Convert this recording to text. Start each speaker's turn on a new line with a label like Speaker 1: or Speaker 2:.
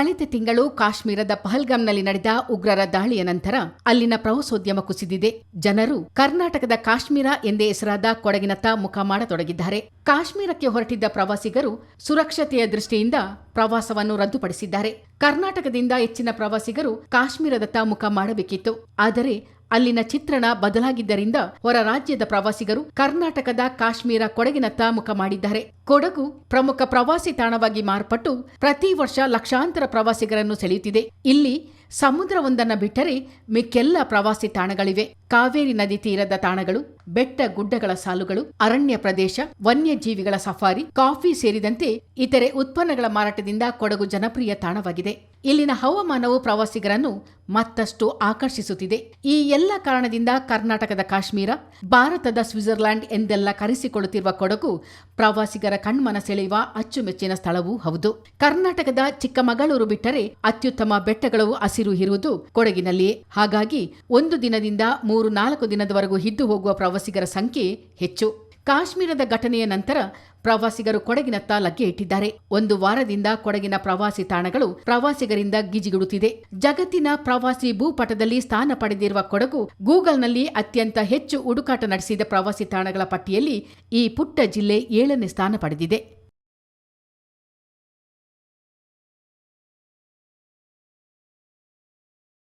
Speaker 1: ಕಳೆದ ತಿಂಗಳು ಕಾಶ್ಮೀರದ ಪಹಲ್ಗಾಮ್ನಲ್ಲಿ ನಡೆದ ಉಗ್ರರ ದಾಳಿಯ ನಂತರ ಅಲ್ಲಿನ ಪ್ರವಾಸೋದ್ಯಮ ಕುಸಿದಿದೆ. ಜನರು ಕರ್ನಾಟಕದ ಕಾಶ್ಮೀರ ಎಂದೇ ಹೆಸರಾದ ಕೊಡಗಿನತ್ತ ಮುಖ ಮಾಡತೊಡಗಿದ್ದಾರೆ. ಕಾಶ್ಮೀರಕ್ಕೆ ಹೊರಟಿದ್ದ ಪ್ರವಾಸಿಗರು ಸುರಕ್ಷತೆಯ ದೃಷ್ಟಿಯಿಂದ ಪ್ರವಾಸವನ್ನು ರದ್ದುಪಡಿಸಿದ್ದಾರೆ. ಕರ್ನಾಟಕದಿಂದ ಹೆಚ್ಚಿನ ಪ್ರವಾಸಿಗರು ಕಾಶ್ಮೀರದತ್ತ ಮುಖ ಮಾಡಬೇಕಿತ್ತು. ಆದರೆ ಅಲ್ಲಿನ ಚಿತ್ರಣ ಬದಲಾಗಿದ್ದರಿಂದ ಹೊರ ರಾಜ್ಯದ ಪ್ರವಾಸಿಗರು ಕರ್ನಾಟಕದ ಕಾಶ್ಮೀರ ಕೊಡಗಿನತ್ತ ಮುಖ ಮಾಡಿದ್ದಾರೆ. ಕೊಡಗು ಪ್ರಮುಖ ಪ್ರವಾಸಿ ತಾಣವಾಗಿ ಮಾರ್ಪಟ್ಟು ಪ್ರತಿ ವರ್ಷ ಲಕ್ಷಾಂತರ ಪ್ರವಾಸಿಗರನ್ನು ಸೆಳೆಯುತ್ತಿದೆ. ಇಲ್ಲಿ ಸಮುದ್ರವೊಂದನ್ನು ಬಿಟ್ಟರೆ ಮಿಕ್ಕೆಲ್ಲ ಪ್ರವಾಸಿ ತಾಣಗಳಿವೆ. ಕಾವೇರಿ ನದಿ ತೀರದ ತಾಣಗಳು, ಬೆಟ್ಟ ಗುಡ್ಡಗಳ ಸಾಲುಗಳು, ಅರಣ್ಯ ಪ್ರದೇಶ, ವನ್ಯಜೀವಿಗಳ ಸಫಾರಿ, ಕಾಫಿ ಸೇರಿದಂತೆ ಇತರೆ ಉತ್ಪನ್ನಗಳ ಮಾರಾಟದಿಂದ ಕೊಡಗು ಜನಪ್ರಿಯ ತಾಣವಾಗಿದೆ. ಇಲ್ಲಿನ ಹವಾಮಾನವು ಪ್ರವಾಸಿಗರನ್ನು ಮತ್ತಷ್ಟು ಆಕರ್ಷಿಸುತ್ತಿದೆ. ಈ ಎಲ್ಲ ಕಾರಣದಿಂದ ಕರ್ನಾಟಕದ ಕಾಶ್ಮೀರ, ಭಾರತದ ಸ್ವಿಟ್ಜರ್ಲ್ಯಾಂಡ್ ಎಂದೆಲ್ಲ ಕರೆಸಿಕೊಳ್ಳುತ್ತಿರುವ ಕೊಡಗು ಪ್ರವಾಸಿಗರ ಕಣ್ಮನ ಸೆಳೆಯುವ ಅಚ್ಚುಮೆಚ್ಚಿನ ಸ್ಥಳವೂ ಹೌದು. ಕರ್ನಾಟಕದ ಚಿಕ್ಕಮಗಳೂರು ಬಿಟ್ಟರೆ ಅತ್ಯುತ್ತಮ ಬೆಟ್ಟಗಳು ಹಸಿರು ಇರುವುದು ಕೊಡಗಿನಲ್ಲಿಯೇ. ಹಾಗಾಗಿ ಒಂದು ದಿನದಿಂದ ಮೂರು ನಾಲ್ಕು ದಿನದವರೆಗೂ ಹಿದ್ದು ಹೋಗುವ ಪ್ರವಾಸಿಗರ ಸಂಖ್ಯೆ ಹೆಚ್ಚು. ಕಾಶ್ಮೀರದ ಘಟನೆಯ ನಂತರ ಪ್ರವಾಸಿಗರು ಕೊಡಗಿನತ್ತ ಲಗ್ಗೆ ಇಟ್ಟಿದ್ದಾರೆ. ಒಂದು ವಾರದಿಂದ ಕೊಡಗಿನ ಪ್ರವಾಸಿ ತಾಣಗಳು ಪ್ರವಾಸಿಗರಿಂದ ಗಿಜಿಗುಡುತ್ತಿದೆ. ಜಗತ್ತಿನ ಪ್ರವಾಸಿ ಭೂಪಟದಲ್ಲಿ ಸ್ಥಾನ ಪಡೆದಿರುವ ಕೊಡಗು, ಗೂಗಲ್ನಲ್ಲಿ ಅತ್ಯಂತ ಹೆಚ್ಚು ಹುಡುಕಾಟ ನಡೆಸಿದ ಪ್ರವಾಸಿ ತಾಣಗಳ ಪಟ್ಟಿಯಲ್ಲಿ ಈ ಪುಟ್ಟ ಜಿಲ್ಲೆ ಏಳನೇ ಸ್ಥಾನ ಪಡೆದಿದೆ.